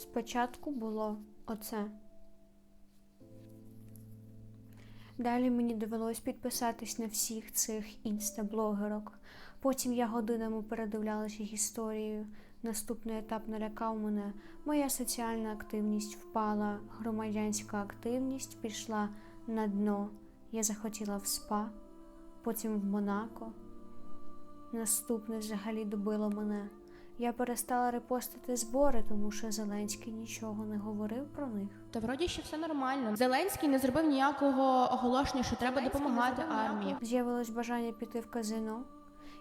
Спочатку було оце. Далі мені довелось підписатись на всіх цих інстаблогерок. Потім я годинами передивлялася історію. Наступний етап налякав мене. Моя соціальна активність впала, громадянська активність пішла на дно. Я захотіла в спа, потім в Монако. Наступне взагалі добило мене. Я перестала репостити збори, тому що Зеленський нічого не говорив про них. Та вроді ще все нормально. Зеленський не зробив ніякого оголошення, що треба допомагати армії. З'явилось бажання піти в казино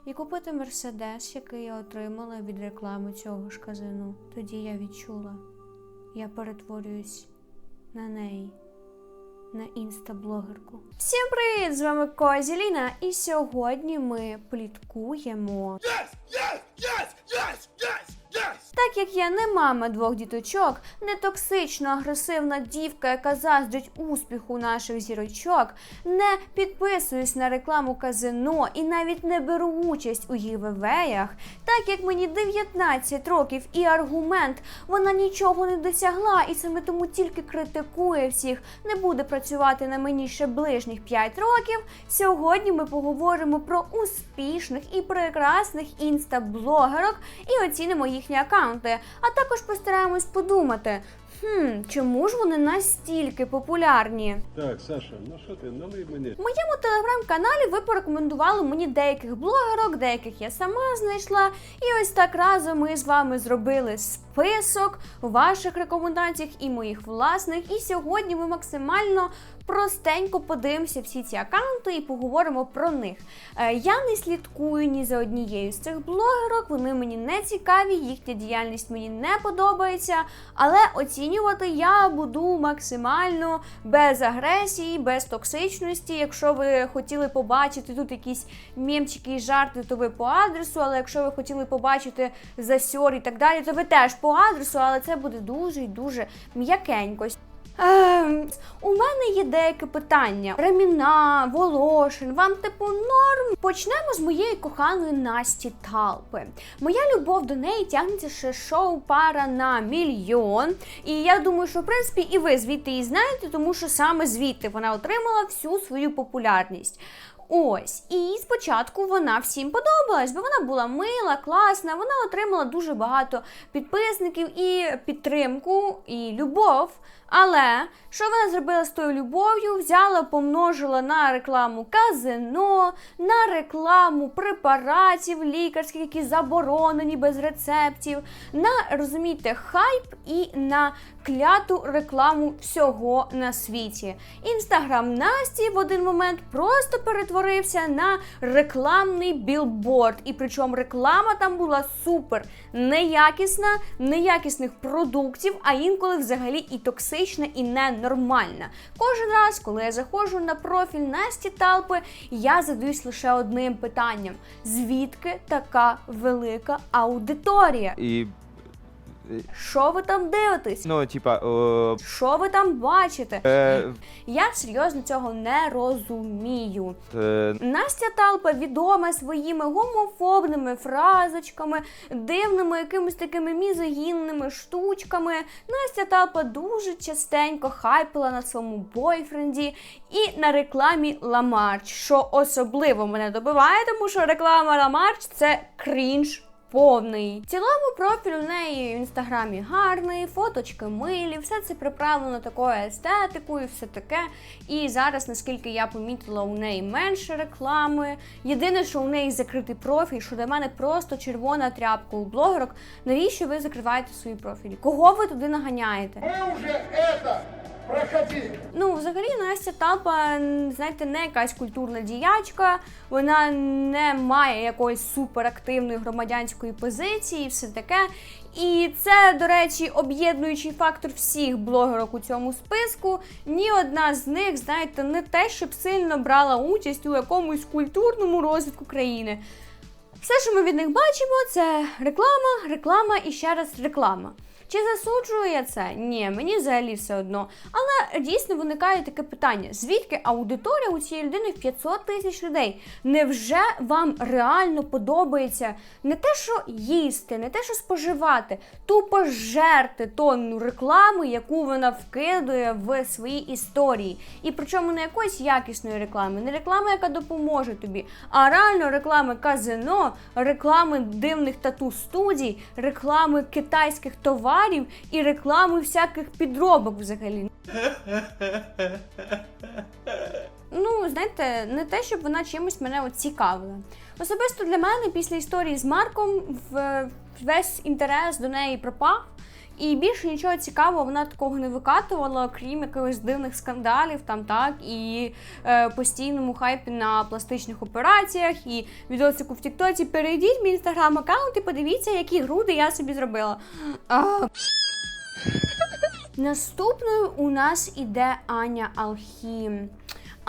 і купити мерседес, який я отримала від реклами цього ж казино. Тоді я відчула, я перетворююсь на неї, на інстаблогерку. Всім привіт! З вами Козіліна, і сьогодні ми пліткуємо. Так як я не мама двох діточок, не токсично агресивна дівка, яка заздрить успіху наших зірочок, не підписуюсь на рекламу казино і навіть не беру участь у гівевеях, так як мені 19 років і аргумент, вона нічого не досягла і саме тому тільки критикує всіх, не буде працювати на мені ще ближніх 5 років. Сьогодні ми поговоримо про успішних і прекрасних інстаблогерок і оцінимо їхні аккаунти, а також постараємось подумати. Хм, чому ж вони настільки популярні? Так, Саша, ну що ти, налий мені. В моєму телеграм-каналі ви порекомендували мені деяких блогерок, деяких я сама знайшла. І ось так разом ми з вами зробили список ваших рекомендацій і моїх власних. І сьогодні ми максимально простенько подивимося всі ці аккаунти і поговоримо про них. Е, Я не слідкую ні за однією з цих блогерок, вони мені не цікаві, їхня діяльність мені не подобається, але оцінювати я буду максимально без агресії, без токсичності. Якщо ви хотіли побачити тут якісь мємчики і жарти, то ви по адресу. Але якщо ви хотіли побачити засьор і так далі, то ви теж по адресу, але це буде дуже і дуже м'якенько. Ем, у мене є деяке питання. Реміна, Волошин, вам типу норм? Почнемо з моєї коханої Насті Талпи. Моя любов до неї тягнеться ще шоу пара на мільйон. І я думаю, що в принципі і ви звідти її знаєте, тому що саме звідти вона отримала всю свою популярність. Ось, і спочатку вона всім подобалась, бо вона була мила, класна, вона отримала дуже багато підписників і підтримку, і любов. Але що вона зробила з тою любов'ю? Взяла, помножила на рекламу казино, на рекламу препаратів лікарських, які заборонені без рецептів, на розумієте, хайп і на кляту рекламу всього на світі. Інстаграм Насті в один момент просто перетворився на рекламний білборд. І причому реклама там була супер неякісна, неякісних продуктів, а інколи взагалі і токсична, і ненормальна. Кожен раз, коли я заходжу на профіль Насті Талпи, я задаюсь лише одним питанням: звідки така велика аудиторія? І. Що ви там дивитесь? Ну, типа. Що ви там бачите? е, Я серйозно цього не розумію. е, Настя Талпа відома своїми гомофобними фразочками, дивними якимись такими мізогінними штучками. Настя Талпа дуже частенько хайпила на своєму бойфренді і на рекламі Ламарч, що особливо мене добиває, тому що реклама Ламарч це крінж. Повний. В цілому профіль у неї в інстаграмі гарний, фоточки милі, все це приправлено такою естетикою, все таке. І зараз, наскільки я помітила, у неї менше реклами. Єдине, що у неї закритий профіль, що для мене просто червона тряпка у блогерок. Навіщо ви закриваєте свої профілі? Кого ви туди наганяєте? Мы уже это проходили. Ну, взагалі, Настя Талпа, знаєте, не якась культурна діячка, вона не має якоїсь суперактивної громадянської позиції, і все таке. І це, до речі, об'єднуючий фактор всіх блогерок у цьому списку. Ні одна з них, знаєте, не те, щоб сильно брала участь у якомусь культурному розвитку країни. Все, що ми від них бачимо, це реклама, реклама і ще раз реклама. Чи засуджує це? Ні, мені взагалі все одно. Але дійсно виникає таке питання: звідки аудиторія у цієї людини в 500 тисяч людей? Невже вам реально подобається не те, що їсти, не те, що споживати, тупо жерти тонну реклами, яку вона вкидує в свої історії? І причому не якоїсь якісної реклами, не реклами, яка допоможе тобі, а реально реклами казино, реклами дивних тату студій, реклами китайських товарів і реклами всяких підробок взагалі. Ну, знаєте, не те, щоб вона чимось мене от цікавила. Особисто для мене після історії з Марком в- весь інтерес до неї пропав. І більше нічого цікавого вона такого не викатувала, крім якихось дивних скандалів, там так, і е, постійному хайпі на пластичних операціях, і відосику в Тіктоці. Перейдіть в мій інстаграм аккаунт і подивіться, які груди я собі зробила. А, Наступною у нас іде Аня Алхім.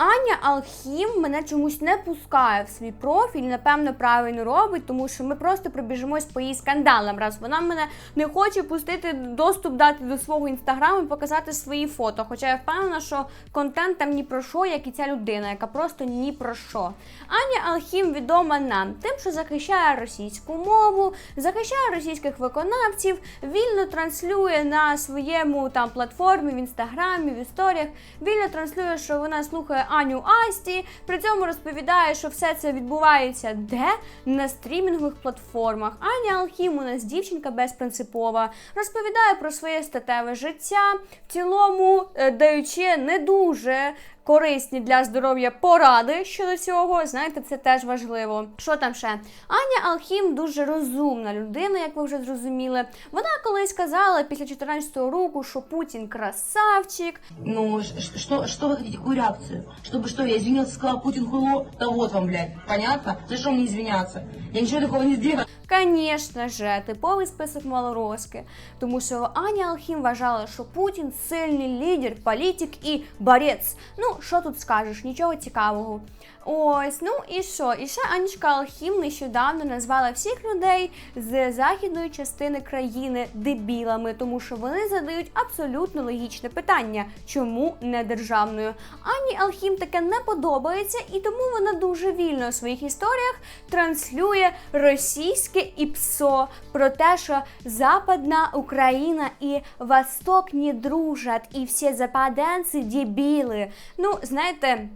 Аня Алхім мене чомусь не пускає в свій профіль, напевно, правильно робить, тому що ми просто пробіжимось по її скандалам. Раз вона мене не хоче пустити доступ дати до свого інстаграму і показати свої фото. Хоча я впевнена, що контент там ні про що, як і ця людина, яка просто ні про що. Аня Алхім відома нам тим, що захищає російську мову, захищає російських виконавців, вільно транслює на своєму там платформі в інстаграмі, в історіях, вільно транслює, що вона слухає Аню Асті. При цьому розповідає, що все це відбувається де на стрімінгових платформах. Аня Алхім у нас дівчинка безпринципова, розповідає про своє статеве життя, в цілому е, даючи не дуже корисні для здоров'я поради щодо цього. Знаєте, це теж важливо. Що там ще? Аня Алхім дуже розумна людина, як ви вже зрозуміли. Вона колись сказала після 14-го року, що Путін красавчик, Ну, что, что вы хотите, какую реакцию? Чтобы что, я извинился, сказал Путин хуйло? Да вот вам, блядь, понятно? За что мне извиняться? Я ничего такого не сделала. Звісно же, типовий список малороски. Тому що Аня Алхім вважала, що Путін сильний лідер, політик і борець. Ну, що тут скажеш, нічого цікавого. Ось, ну і що? І ще Анічка Алхім нещодавно назвала всіх людей з західної частини країни дебілами, тому що вони задають абсолютно логічне питання, чому не державною. Ані Алхім таке не подобається, і тому вона дуже вільно у своїх історіях транслює російське ІПСО про те, що Западна Україна і Восток не дружать, і всі западенці дебіли. Ну, знаєте.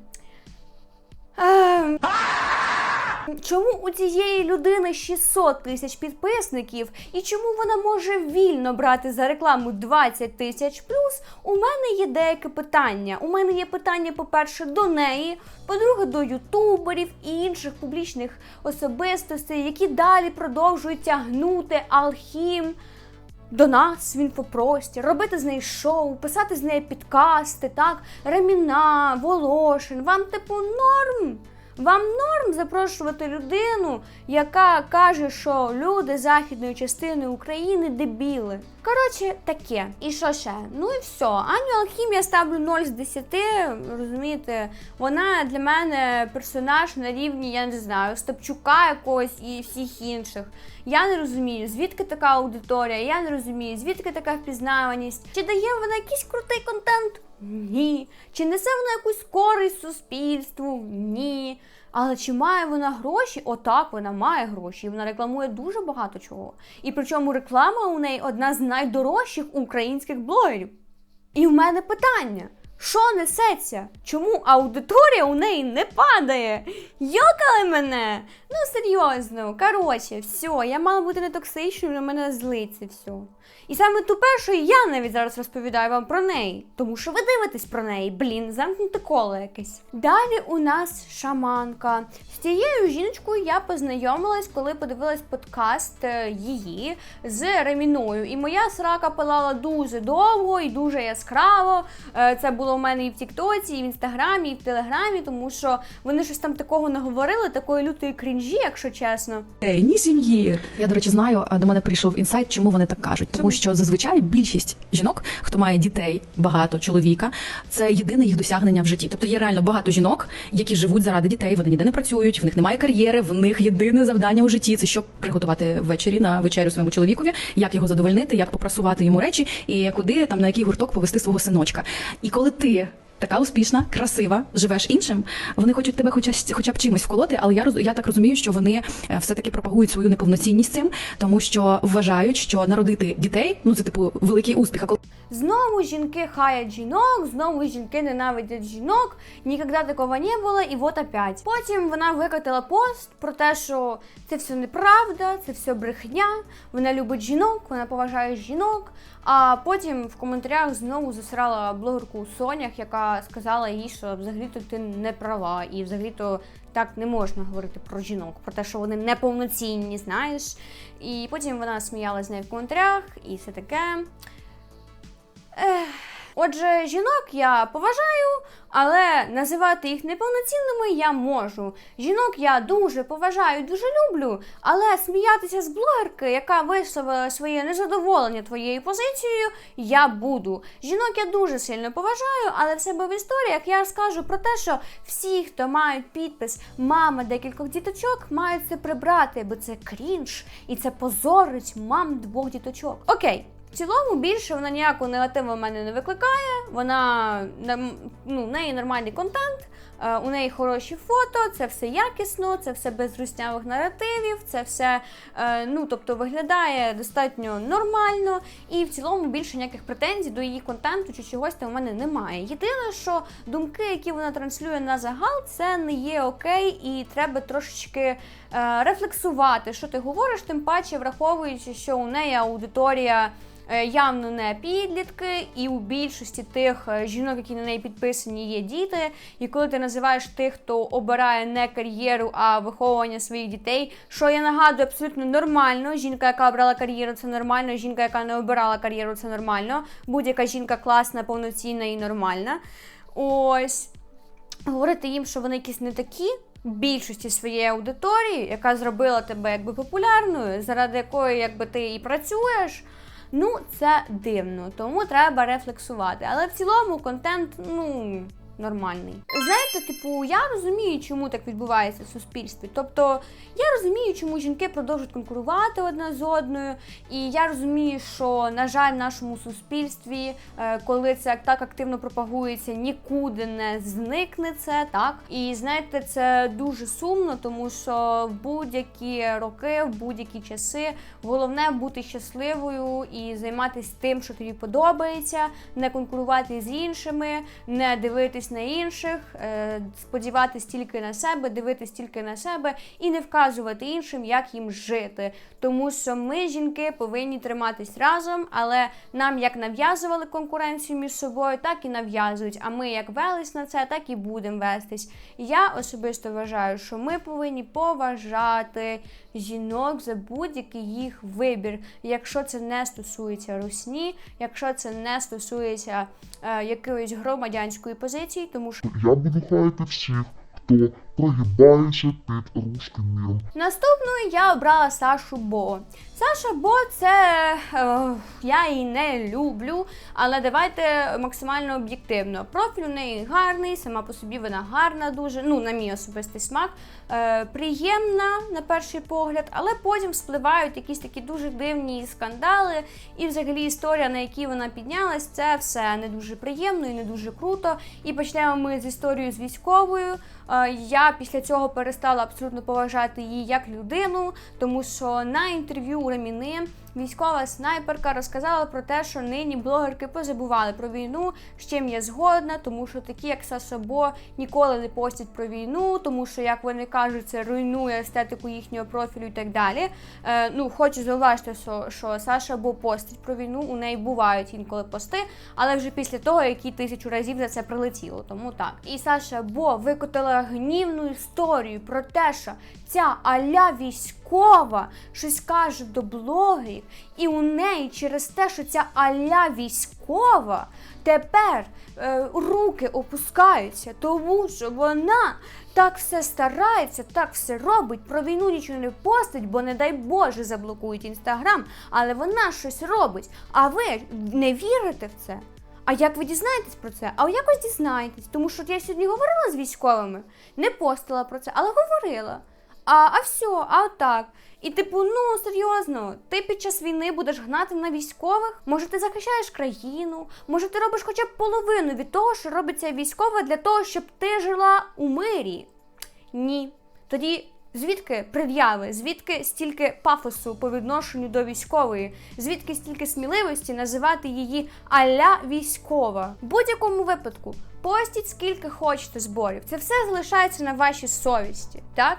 Ем... Чому у цієї людини 600 тисяч підписників і чому вона може вільно брати за рекламу 20 тисяч плюс? У мене є деяке питання. У мене є питання, по-перше, до неї, по-друге, до ютуберів і інших публічних особистостей, які далі продовжують тягнути алхім. До нас він по простір, робити з неї шоу, писати з неї підкасти, так, Реміна, Волошин. Вам, типу, норм? Вам норм запрошувати людину, яка каже, що люди західної частини України дебіли. Коротше, таке. І що ще? Ну і все. Аню Алхім я ставлю 0 з 10. Розумієте, вона для мене персонаж на рівні, я не знаю, Стопчука якогось і всіх інших. Я не розумію, звідки така аудиторія, я не розумію, звідки така впізнаваність. Чи дає вона якийсь крутий контент? Ні. Чи несе вона якусь користь суспільству? Ні. Але чи має вона гроші? Отак, вона має гроші. І вона рекламує дуже багато чого. І причому реклама у неї одна з найдорожчих українських блогерів. І в мене питання: що несеться? Чому аудиторія у неї не падає? Йокали мене! Ну серйозно, коротше, все, я мала бути не токсичною, але мене злиться все. І саме тупе, що я навіть зараз розповідаю вам про неї, тому що ви дивитесь про неї, блін, замкнуте коло якесь. Далі у нас шаманка. З цією жіночкою я познайомилась, коли подивилась подкаст е, її з Реміною. І моя срака палала дуже довго і дуже яскраво. Е, Це було було у мене і в Тіктоці, і в Інстаграмі, і в Телеграмі, тому що вони щось там такого наговорили, такої лютої крінжі, якщо чесно. Ні сім'ї. Я, до речі, знаю, а до мене прийшов інсайт, чому вони так кажуть. Тому що зазвичай більшість жінок, хто має дітей, багато чоловіка, це єдине їх досягнення в житті. Тобто є реально багато жінок, які живуть заради дітей, вони ніде не працюють, в них немає кар'єри, в них єдине завдання у житті це щоб приготувати ввечері на вечерю своєму чоловікові, як його задовольнити, як попрасувати йому речі, і куди там на який гурток повести свого синочка. І коли ти. Така успішна, красива, живеш іншим. Вони хочуть тебе хоча, хоча б чимось вколоти, але я я так розумію, що вони е, все-таки пропагують свою неповноцінність цим, тому що вважають, що народити дітей ну це типу великий успіх. Знову жінки хаять жінок, знову жінки ненавидять жінок. Ніколи такого не було, і от опять. Потім вона викотила пост про те, що це все неправда, це все брехня. Вона любить жінок, вона поважає жінок. А потім в коментарях знову засрала блогерку Сонях, яка сказала їй, що взагалі-то ти не права, і взагалі-то так не можна говорити про жінок, про те, що вони неповноцінні, знаєш. І потім вона сміялась з нею в коментарях, і все таке. Ех. Отже, жінок я поважаю, але називати їх неповноцінними я можу. Жінок я дуже поважаю, дуже люблю, але сміятися з блогерки, яка висловила своє незадоволення твоєю позицією, я буду. Жінок я дуже сильно поважаю, але в себе в історіях я скажу про те, що всі, хто мають підпис мама декількох діточок, мають це прибрати, бо це крінж і це позорить мам двох діточок. Окей. Цілому більше вона ніякого негативу в мене не викликає. Вона ну, в неї нормальний контент, е, у неї хороші фото, це все якісно, це все без руснявих наративів, це все е, ну, тобто виглядає достатньо нормально. І в цілому більше ніяких претензій до її контенту чи чогось там у мене немає. Єдине, що думки, які вона транслює на загал, це не є окей, і треба трошечки е, рефлексувати, що ти говориш, тим паче враховуючи, що у неї аудиторія. Е, Явно не підлітки, і у більшості тих е, жінок, які на неї підписані, є діти. І коли ти називаєш тих, хто обирає не кар'єру, а виховування своїх дітей, що я нагадую, абсолютно нормально. Жінка, яка обрала кар'єру, це нормально. Жінка, яка не обирала кар'єру, це нормально. Будь-яка жінка класна, повноцінна і нормальна. Ось говорити їм, що вони якісь не такі. Більшості своєї аудиторії, яка зробила тебе якби популярною, заради якої якби ти і працюєш. Ну, це дивно, тому треба рефлексувати. Але в цілому контент, ну. Нормальний. Знаєте, типу, я розумію, чому так відбувається в суспільстві. Тобто, я розумію, чому жінки продовжують конкурувати одна з одною. І я розумію, що, на жаль, в нашому суспільстві, е, коли це так активно пропагується, нікуди не зникне це, так. І знаєте, це дуже сумно, тому що в будь-які роки, в будь-які часи головне бути щасливою і займатися тим, що тобі подобається, не конкурувати з іншими, не дивитись на інших, е, сподіватись тільки на себе, дивитись тільки на себе і не вказувати іншим, як їм жити. Тому що ми, жінки, повинні триматись разом, але нам як нав'язували конкуренцію між собою, так і нав'язують. А ми як велись на це, так і будемо вестись. Я особисто вважаю, що ми повинні поважати жінок за будь-який їх вибір, якщо це не стосується русні, якщо це не стосується е, якоїсь громадянської позиції, тому що Я буду хаяти всіх, хто прогибається під руським міром. Наступною я обрала Сашу Бо. Саша Бо це е, я її не люблю, але давайте максимально об'єктивно. Профіль у неї гарний, сама по собі вона гарна, дуже, ну, на мій особистий смак. Е, приємна на перший погляд, але потім спливають якісь такі дуже дивні скандали. І взагалі історія, на якій вона піднялась, це все не дуже приємно і не дуже круто. І почнемо ми з історією з військовою. Е, Я після цього перестала абсолютно поважати її як людину, тому що на інтерв'ю у Реміни військова снайперка розказала про те, що нині блогерки позабували про війну, з чим я згодна, тому що такі, як Саша Бо, ніколи не постять про війну, тому що, як вони кажуть, це руйнує естетику їхнього профілю і так далі. Е, ну, хочу зауважити, що, що Саша Бо постить про війну, у неї бувають інколи пости, але вже після того, які тисячу разів за це прилетіло. Тому так. І Саша Бо викотила гнівну історію про те, що ця аля військова щось каже до блогерів, І у неї через те, що ця аля військова, тепер е, руки опускаються, тому що вона так все старається, так все робить. Про війну нічого не постить, бо не дай Боже заблокують інстаграм, але вона щось робить. А ви не вірите в це? А як ви дізнаєтесь про це? А якось дізнаєтесь, тому що я сьогодні говорила з військовими, не постила про це, але говорила. А, а все, а так. І типу, ну серйозно, ти під час війни будеш гнати на військових? Може, ти захищаєш країну? Може, ти робиш хоча б половину від того, що робиться військова для того, щоб ти жила у мирі? Ні. Тоді звідки пред'яви, звідки стільки пафосу по відношенню до військової, звідки стільки сміливості називати її аля військова? В будь-якому випадку постіть скільки хочете зборів. Це все залишається на вашій совісті, так?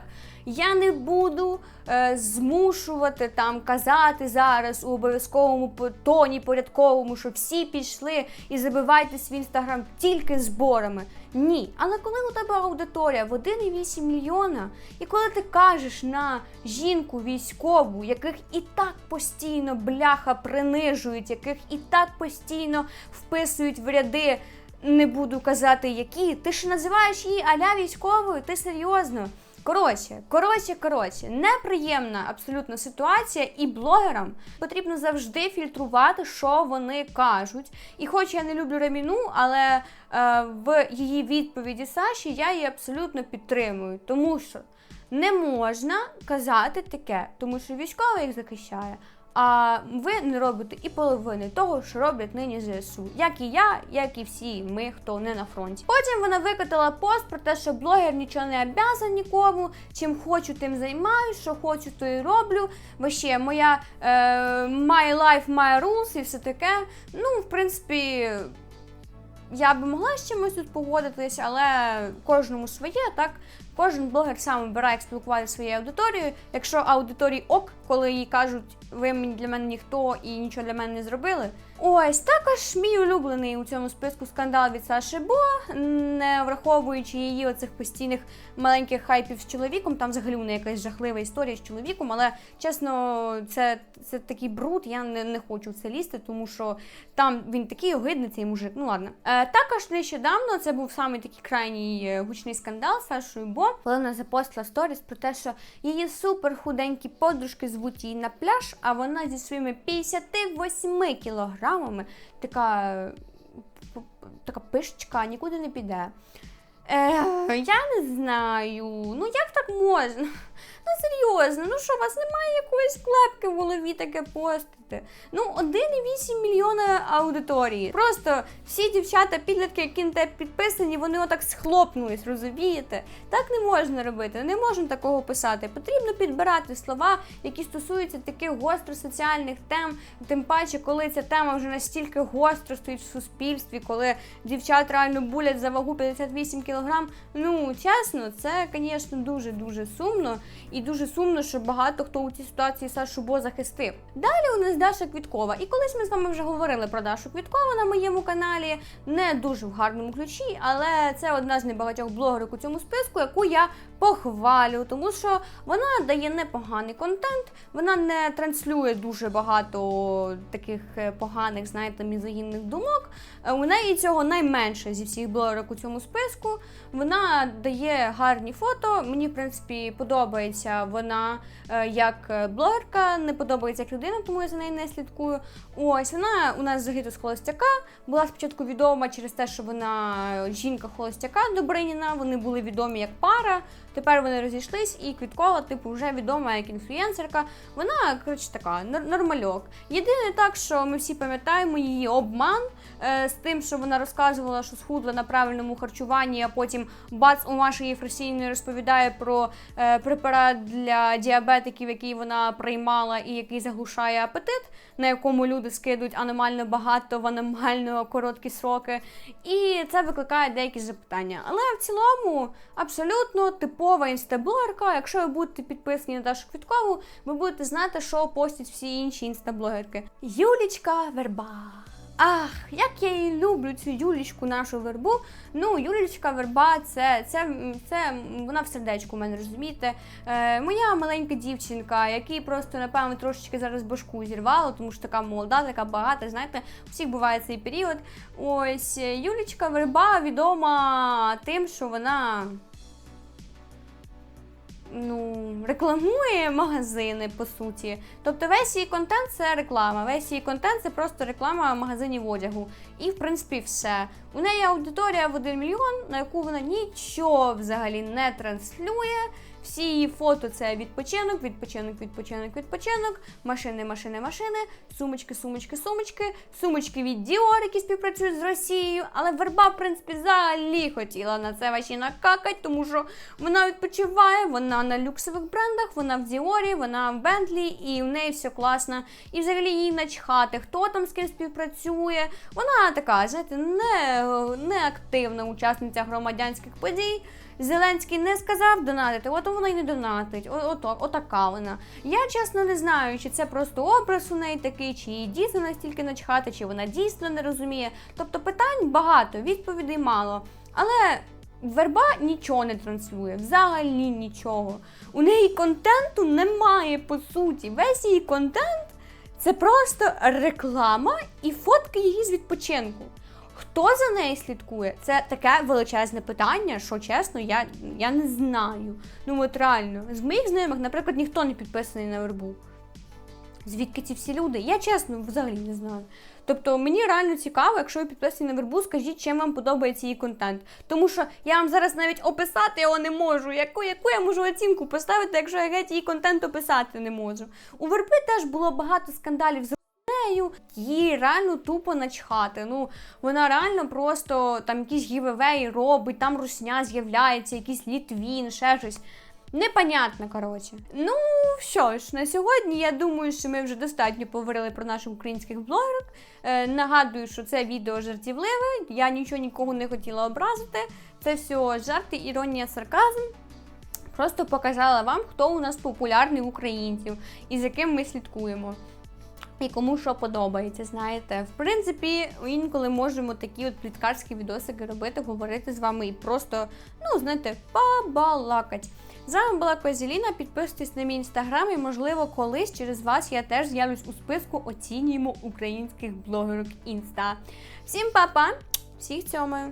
Я не буду е, змушувати там казати зараз у обов'язковому тоні порядковому, що всі пішли і забивайте свій інстаграм тільки зборами. Ні. Але коли у тебе аудиторія в 1,8 мільйона, і коли ти кажеш на жінку військову, яких і так постійно бляха принижують, яких і так постійно вписують в ряди, не буду казати які, ти ж називаєш її аля військовою, ти серйозно. Коротше, коротше, коротше, неприємна абсолютно ситуація, і блогерам потрібно завжди фільтрувати, що вони кажуть. І хоч я не люблю Реміну, але е, в її відповіді Саші я її абсолютно підтримую, тому що не можна казати таке, тому що військовий їх захищає. А ви не робите і половини того, що роблять нині ЗСУ, як і я, як і всі ми, хто не на фронті. Потім вона викотила пост про те, що блогер нічого не обязан нікому. Чим хочу, тим займаюсь, що хочу, то і роблю. Вообще, моя е, my life, my rules і все таке. Ну, в принципі. Я би могла з чимось тут погодитись, але кожному своє, так? Кожен блогер сам вибирає, як спілкуватися своєю аудиторією. Якщо аудиторії ок, коли їй кажуть, ви для мене ніхто і нічого для мене не зробили. Ось також мій улюблений у цьому списку скандал від Саші Бо, не враховуючи її оцих постійних маленьких хайпів з чоловіком. Там взагалі неї якась жахлива історія з чоловіком, але чесно, це, це такий бруд. Я не, не хочу в це лізти, тому що там він такий огидний, цей мужик. Ну ладно. Е, також нещодавно це був саме такий крайній е, гучний скандал з Сашою Бо, коли вона запостила сторіс про те, що її супер худенькі подружки звуть її на пляж, а вона зі своїми 58 кілограмами така, така пишечка, нікуди не піде. Е, я не знаю. Ну як так можна? Ну серйозно, ну що, у вас немає якоїсь клепки в голові таке постити? Ну, 1,8 мільйона аудиторії. Просто всі дівчата, підлітки, які на тебе підписані, вони отак схлопнулись, розумієте? Так не можна робити, не можна такого писати. Потрібно підбирати слова, які стосуються таких гостросоціальних тем, тим паче, коли ця тема вже настільки гостро стоїть в суспільстві, коли дівчат реально булять за вагу 58 кілограм. Ну, чесно, це, звісно, дуже-дуже сумно. І дуже сумно, що багато хто у цій ситуації Сашу Бо захистив. Далі у нас Даша Квіткова. І колись ми з вами вже говорили про Дашу Квіткову на моєму каналі, не дуже в гарному ключі, але це одна з небагатьох блогерок у цьому списку, яку я похвалю, тому що вона дає непоганий контент, вона не транслює дуже багато таких е, поганих, знаєте, мізогінних думок. Е, У неї цього найменше зі всіх блогерок у цьому списку. Вона дає гарні фото. Мені, в принципі, подобається вона е, як блогерка, не подобається як людина, тому я за нею не слідкую. Ось вона у нас загиду з холостяка. Була спочатку відома через те, що вона жінка холостяка Добриніна. Вони були відомі як пара. Тепер вони розійшлись, і Квіткова, типу, вже відома як інфлюенсерка. Вона, коротше, така нормальок. Єдине так, що ми всі пам'ятаємо її обман е, з тим, що вона розказувала, що схудла на правильному харчуванні, а потім бац у Маші Єфросійної розповідає про е, препарат для діабетиків, який вона приймала і який заглушає апетит, на якому люди скидують аномально багато в аномально короткі сроки. І це викликає деякі запитання. Але в цілому абсолютно типова інстаблогерка. Якщо ви будете підписані на Дашу Квіткову, ви будете знати, що постять всі інші інстаблогерки. Юлічка Верба. Ах, як я її люблю, цю Юлічку, нашу вербу. Ну, Юлічка верба, це, це, це вона в сердечку у мене, розумієте? Е, моя маленька дівчинка, якій просто, напевно, трошечки зараз башку зірвало, тому що така молода, така багата, знаєте, у всіх буває цей період. Ось Юлічка Верба відома тим, що вона ну, рекламує магазини, по суті. Тобто весь її контент це реклама. Весь її контент це просто реклама магазинів одягу. І, в принципі, все. У неї аудиторія в 1 мільйон, на яку вона нічого взагалі не транслює. Всі її фото це відпочинок, відпочинок, відпочинок, відпочинок, машини, машини, машини, сумочки, сумочки, сумочки, сумочки від Dior, які співпрацюють з Росією. Але верба, в принципі, взагалі хотіла на це ваші накакать, тому що вона відпочиває, вона на люксових брендах, вона в Діорі, вона в Бентлі, і в неї все класно. І взагалі їй начхати, хто там з ким співпрацює. Вона така, знаєте, не, не активна учасниця громадянських подій. Зеленський не сказав донатити, от вона й не донатить. Ото, отака вона. Я чесно не знаю, чи це просто образ у неї такий, чи їй дійсно настільки начхати, чи вона дійсно не розуміє. Тобто питань багато, відповідей мало. Але верба нічого не транслює, взагалі нічого. У неї контенту немає по суті. Весь її контент це просто реклама і фотки її з відпочинку. Хто за нею слідкує? Це таке величезне питання, що чесно, я, я не знаю. Ну от реально, з моїх знайомих, наприклад, ніхто не підписаний на вербу. Звідки ці всі люди? Я чесно взагалі не знаю. Тобто мені реально цікаво, якщо ви підписані на вербу, скажіть, чим вам подобається її контент. Тому що я вам зараз навіть описати його не можу. Яку, яку я можу оцінку поставити, якщо я геть її контент описати не можу. У верби теж було багато скандалів з нею, їй реально тупо начхати. Ну, вона реально просто там якісь гівевеї робить, там русня з'являється, якийсь літвін, ще щось. Непонятно, коротше. Ну, що ж, на сьогодні я думаю, що ми вже достатньо поговорили про наших українських блогерок. Е, нагадую, що це відео жартівливе, я нічого нікого не хотіла образити. Це все жарти, іронія, сарказм. Просто показала вам, хто у нас популярний українців і з яким ми слідкуємо. І кому що подобається, знаєте. В принципі, інколи можемо такі от пліткарські відосики робити, говорити з вами і просто, ну, знаєте, побалакать. З вами була Козіліна. Підписуйтесь на мій інстаграм і, можливо, колись через вас я теж з'явлюсь у списку оцінюємо українських блогерок інста. Всім па-па, всіх цьомаю!